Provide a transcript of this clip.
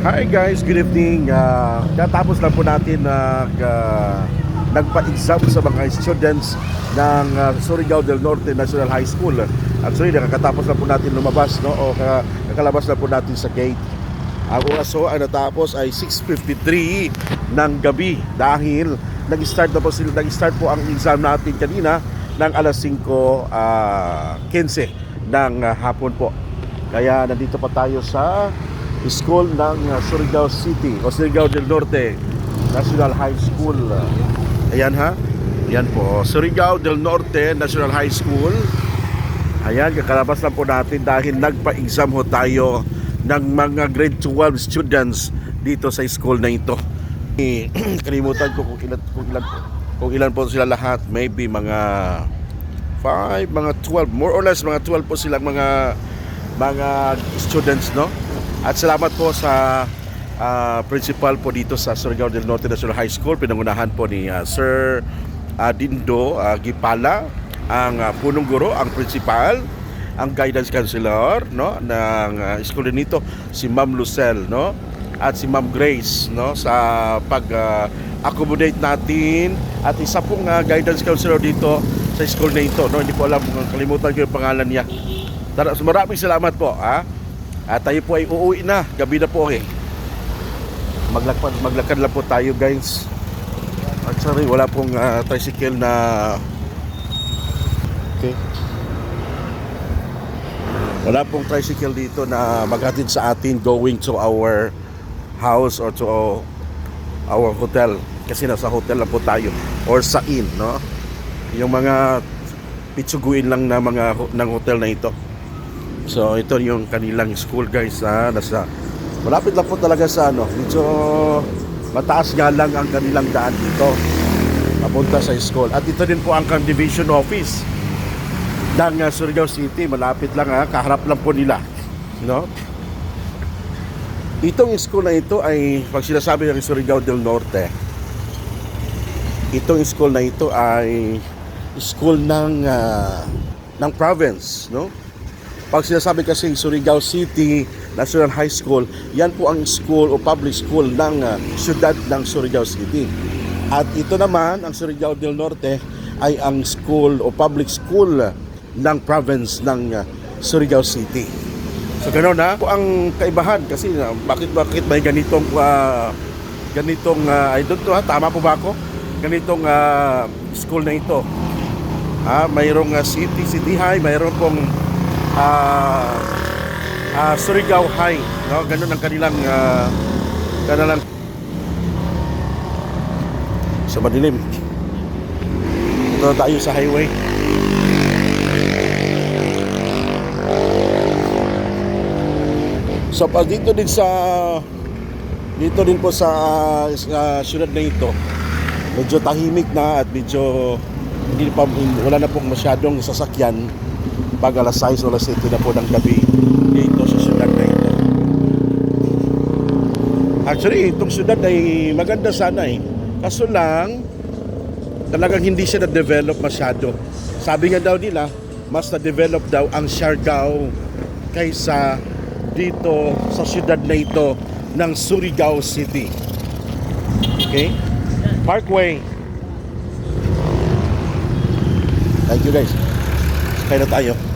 Hi guys, good evening. Uh, katapos lang po natin nag uh, nagpa-exam sa mga students ng uh, Surigao del Norte National High School. Actually, nakakatapos lang po natin lumabas, no? O ka- kakalabas lang po natin sa gate. Ang oras ho ay natapos ay 6.53 ng gabi dahil nag-start na po sila, nag-start po ang exam natin kanina ng alas 5 ah, 15 ng ah, hapon po. Kaya nandito pa tayo sa school ng uh, Surigao City o Surigao del Norte National High School. Ayan ha. Ayan po. Surigao del Norte National High School. Ayan, kakalabas lang po natin dahil nagpa-exam ho tayo ng mga grade 12 students dito sa school na ito. Eh, Kalimutan ko kung ilan, kung ilan, kung ilan po sila lahat. Maybe mga 5, mga 12, more or less mga 12 po silang mga mga students, no? At salamat po sa ah, principal po dito sa Surigao del Norte National High School. Pinangunahan po ni ah, Sir ah, Dindo ah, Gipala, ang ah, punong guro, ang principal, ang guidance counselor, no, ng ah, school din nito, si Ma'am Lucel, no? At si Ma'am Grace, no, sa pag ah, accommodate natin at isa pong ah, guidance counselor dito sa school na ito, no? Hindi ko alam kung kalimutan ko yung pangalan niya. Tara, maraming salamat po, ha? At tayo po ay uuwi na. Gabi na po eh. Maglakad, maglakad lang po tayo guys. Sorry, wala pong ah, tricycle na... Okay. Wala pong tricycle dito na maghatid sa atin going to our house or to our hotel. Kasi nasa hotel lang po tayo. Or sa inn, no? Yung mga pitsuguin lang na mga ng hotel na ito. So ito yung kanilang school guys ha, nasa malapit lang po talaga sa ano, medyo mataas nga lang ang kanilang daan dito papunta sa school. At ito din po ang division office ng uh, Surigao City, malapit lang ha, kaharap lang po nila, no? Itong school na ito ay pag sinasabi ng Surigao del Norte, itong school na ito ay school ng ah, ng province, no? Pag sinasabi kasi Surigao City National High School, yan po ang school o public school ng ah, syudad ng Surigao City. At ito naman, ang Surigao del Norte, ay ang school o public school ng province ng ah, Surigao City. So ganoon na ang kaibahan kasi ah, bakit bakit may ganitong ah, ganitong ah, I don't know ha, tama po ba ako? Ganitong ah, school na ito. Ah, mayroong ah, city, city high, mayroon pong ah ah, Surigao High, no? Ganun ang kanilang ah, kanilang sa madilim. Ito tayo sa highway. So pag dito din sa dito din po sa uh, syudad na ito, medyo tahimik na at medyo hindi pa wala na pong masyadong sasakyan pag alas 6 o alas 7 na po ng gabi dito sa syudad na ito. Actually, itong syudad ay maganda sana eh. Kaso lang, talagang hindi siya na-develop masyado. Sabi nga daw nila, mas na-develop daw ang Siargao kaysa dito sa syudad na ito ng Surigao City. Okay? Parkway. Thank you guys. Kaya tayo.